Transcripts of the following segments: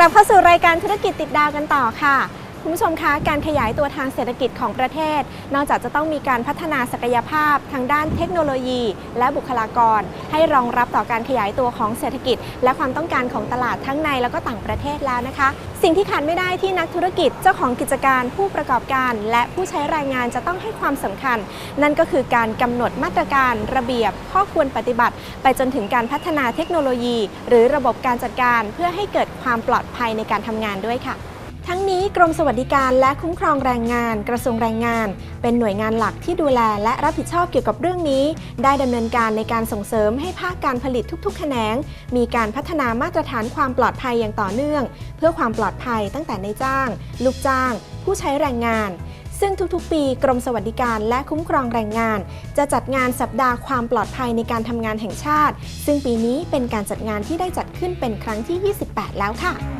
ลับเข้าสู่รายการธุรกิจติดดาวกันต่อค่ะ คุณผู้ชมคะการขยายตัวทางเศรษฐกิจของประเทศ นอกจากจะต้องมีการพัฒนาศักยภาพทางด้านเทคโนโลยี และบุคลากร ให้รองรับต่อการขยายตัวของเศรษฐกิจ และความต้องการของตลาดทั้งในแล้วก็ต่างประเทศแล้วนะคะ สิ่งที่ขาดไม่ได้ที่นักธุรกิจเจ้าของกิจการผู้ประกอบการ และผู้ใช้แรงงานจะต้องให้ความสำคัญ นั่นก็คือการกำหนดมาตรการ ระเบียบ ข้อควรปฏิบัติ ไปจนถึงการพัฒนาเทคโนโลยี หรือระบบการจัดการ เพื่อให้เกิดความปลอดภัยในการทำงานด้วยค่ะ ทั้งนี้กรมสวัสดิการและคุ้มครองแรงงาน กระทรวงแรงงาน เป็นหน่วยงานหลักที่ดูแลและรับผิดชอบเกี่ยวกับเรื่องนี้ ได้ดำเนินการในการส่งเสริมให้ภาคการผลิตทุกๆ แขนง มีการพัฒนามาตรฐานความปลอดภัยอย่างต่อเนื่อง เพื่อความปลอดภัยตั้งแต่ในจ้าง ลูกจ้าง ผู้ใช้แรงงานซึ่งทุกๆ ปีกรมสวัสดิการและคุ้มครองแรงงาน จะจัดงานสัปดาห์ความปลอดภัยในการทำงานแห่งชาติ ซึ่งปีนี้เป็นการจัดงานที่ได้จัดขึ้นเป็นครั้งที่ 28 แล้วค่ะ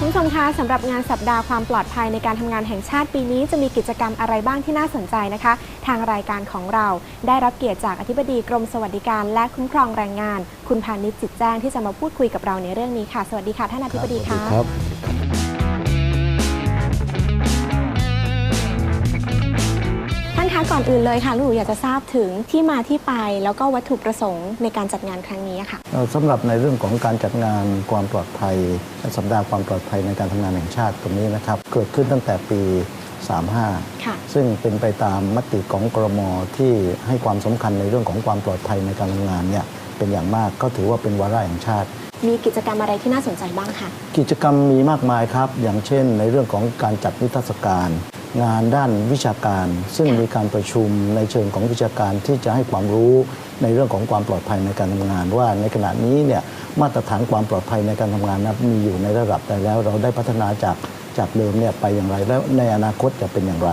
คุณผู้ชมคะสำหรับงานสัปดาห์ความปลอดภัยในการทำงานแห่งชาติปีนี้ จะมีกิจกรรมอะไรบ้างที่น่าสนใจนะคะ ทางรายการของเราได้รับเกียรติจากอธิบดีกรมสวัสดิการ และคุ้มครองแรงงาน คุณพานิชจิตแจ้งที่จะมาพูดคุยกับเราในเรื่องนี้ค่ะ สวัสดีค่ะท่านอธิบดีค่ะ ครับ คะก่อนอื่นเลยค่ะลูกหนูอยากจะทราบถึงที่มาที่ไปแล้วก็วัตถุประสงค์ในการจัดงานครั้งนี้ค่ะเอ่อสำหรับในเรื่องของการจัดงานความปลอดภัยสัปดาห์ความปลอดภัยในการทำงานแห่งชาติตรงนี้นะครับเกิดขึ้นตั้งแต่ปี 35ค่ะซึ่งเป็นไปตามมติของกรมที่ให้ความสำคัญในเรื่องของความปลอดภัยในการทำงานเนี่ยเป็นอย่างมากก็ถือว่าเป็นวาระแห่งชาติมีกิจกรรมอะไรที่น่าสนใจบ้างค่ะกิจกรรมมีมากมายครับ อย่างเช่น ในเรื่องของการจัดนิทรรศการ งานด้านวิชาการ ซึ่งมีการประชุมในเชิงของวิชาการที่จะให้ความรู้ในเรื่องของความปลอดภัยในการทำงาน ว่าในขณะนี้เนี่ยมาตรฐานความปลอดภัยในการทำงานนั้นมีอยู่ในระดับใดแล้ว เราได้พัฒนาจากจากเดิมเนี่ยไปอย่างไร แล้วในอนาคตจะเป็นอย่างไร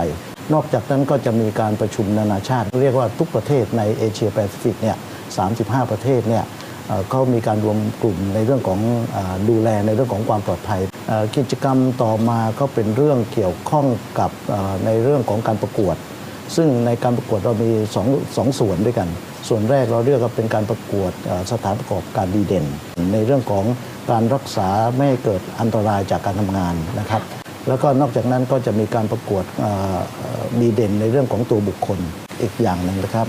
นอกจากนั้นก็จะมีการประชุมนานาชาติ เรียกว่าทุกประเทศในเอเชียแปซิฟิกเนี่ย35 ประเทศเนี่ย เขามีการรวมกลุ่มในเรื่องของอดูแลในเรื่องของความปลอดภัย กิจกรรมต่อมาก็เป็นเรื่องเกี่ยวข้องกับในเรื่องของการประกวด ซึ่งในการประกวดเรามีสองสองส่วนด้วยกัน ส่วนแรกเราเรียกว่าเป็นการประกวดสถานประกอบการดีเด่น ในเรื่องของการรักษาไม่ให้เกิดอันตรายจากการทำงานนะครับ แล้วก็นอกจากนั้นก็จะมีการประกวดเอ่อเอ่อดีเด่นในเรื่องของตัวบุคคลอีกอย่างหนึ่งนะครับ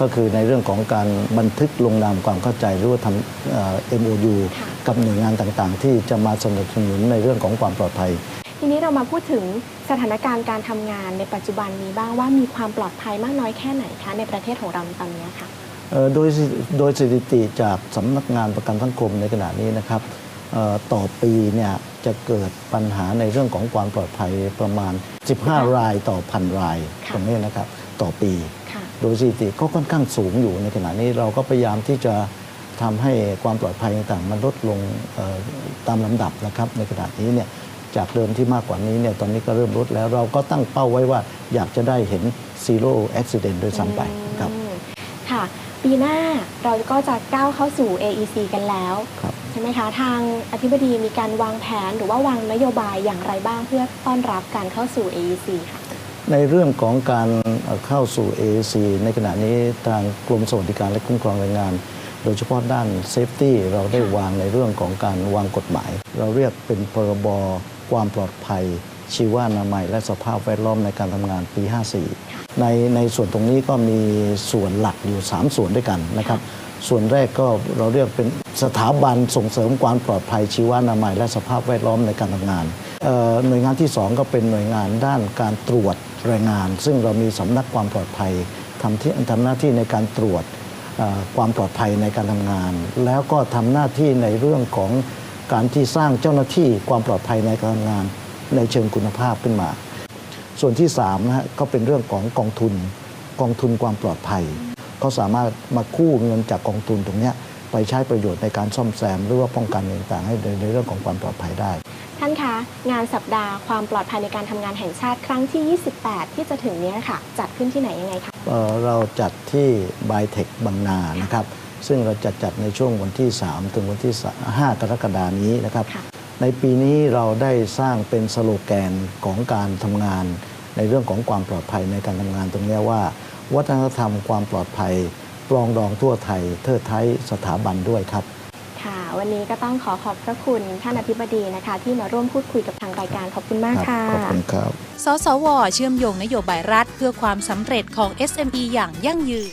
ก็คือในเรื่องของการบันทึกลงนามความเข้าใจหรือว่าทำเอ่อ MOU ค่ะกับหน่วยงานต่างๆ ที่จะมาสนับสนุนในเรื่องของความปลอดภัย ทีนี้เรามาพูดถึงสถานการณ์การทำงานในปัจจุบันนี้บ้างว่ามีความปลอดภัยมากน้อยแค่ไหนคะในประเทศของเราในตอนนี้ค่ะเอ่อโดยสิโดยสถิติจากสำนักงานประกันสังคมในขณะนี้นะครับเอ่อต่อปีเนี่ย จะเกิดปัญหาในเรื่องของความปลอดภัยประมาณ 15 รายต่อพันรายค่ะตรงนี้นะครับต่อปีค่ะโดยสถิติก็ค่อนข้างสูงอยู่ในขณะนี้เราก็พยายามที่จะทำให้ความปลอดภัยต่างๆ มันลดลงเอ่อตามลำดับนะครับ ในขณะนี้เนี่ยจากเดิมที่มากกว่านี้เนี่ยตอนนี้ก็เริ่มลดแล้วเราก็ตั้งเป้าไว้ว่าอยากจะได้เห็น zero accident ด้วยซ้ำไปครับอืมค่ะ ปีหน้าเราก็จะก้าวเข้าสู่ AEC กันแล้วครับ ใช่ไหมคะทางอธิบดีมีการวางแผนหรือว่าวางนโยบายอย่างไรบ้างเพื่อต้อนรับการเข้าสู่ AEC ค่ะในเรื่องของการเอ่อเข้าสู่ AAC ในขณะนี้ทางกรมสวัสดิการและคุ้มครองแรงงาน โดยเฉพาะด้านเซฟตี้เราได้วางในเรื่องของการวางกฎหมาย เราเรียกเป็นพรบความปลอดภัย ชีวานามัย และสภาพแวดล้อมในการทำงานปี 54 ในในส่วนตรงนี้ก็มีส่วนหลักอยู่ 3 ส่วนด้วยกันนะครับ ส่วนแรกก็เราเรียกเป็นสถาบันส่งเสริมความปลอดภัยชีวานามัย และสภาพแวดล้อมในการทำงานหน่วยงานที่ 2 ก็เป็นหน่วยงานด้านการตรวจแรงงาน ซึ่งเรามีสำนักความปลอดภัยทำที่ทำหน้าที่ในการตรวจความปลอดภัยในการทำงาน แล้วก็ทำหน้าที่ในเรื่องของการที่สร้างเจ้าหน้าที่ความปลอดภัยในการทำงาน ในเชิงคุณภาพขึ้นมา ส่วนที่3นะฮะก็เป็นเรื่องของกองทุน กองทุนความปลอดภัยเขาสามารถมากู้เงินจากกองทุนตรงเนี้ยไปใช้ประโยชน์ในการซ่อมแซม หรือว่าป้องกันต่างๆให้ในในเรื่องของความปลอดภัยได้ ท่านคะงานสัปดาห์ความปลอดภัยในการทำงานแห่งชาติครั้งที่ 28 ที่จะถึงเนี้ยค่ะ จัดขึ้นที่ไหนยังไงคะเอ่อเราจัดที่บายเทคบางนานะครับ ซึ่งเราจะจัดในช่วงวันที่ 3 ถึงวันที่ 5 กรกฎานี้นะครับค่ะ ในปีนี้เราได้สร้างเป็นสโลแกนของการทำงาน ในเรื่องของความปลอดภัยในการทำงานตรงเนี้ยว่า วัฒนธรรมความปลอดภัยปรองดองทั่วไทย เทิดไทยสถาบันด้วยครับ ค่ะ วันนี้ก็ต้องขอขอบพระคุณท่านอธิบดีนะคะ ที่มาร่วมพูดคุยกับทางรายการขอบคุณมากครัค่ะขอบคุณครับ สสว เชื่อมโยงนโยบายรัฐ เพื่อความสำเร็จของ SME อย่างยั่งยืน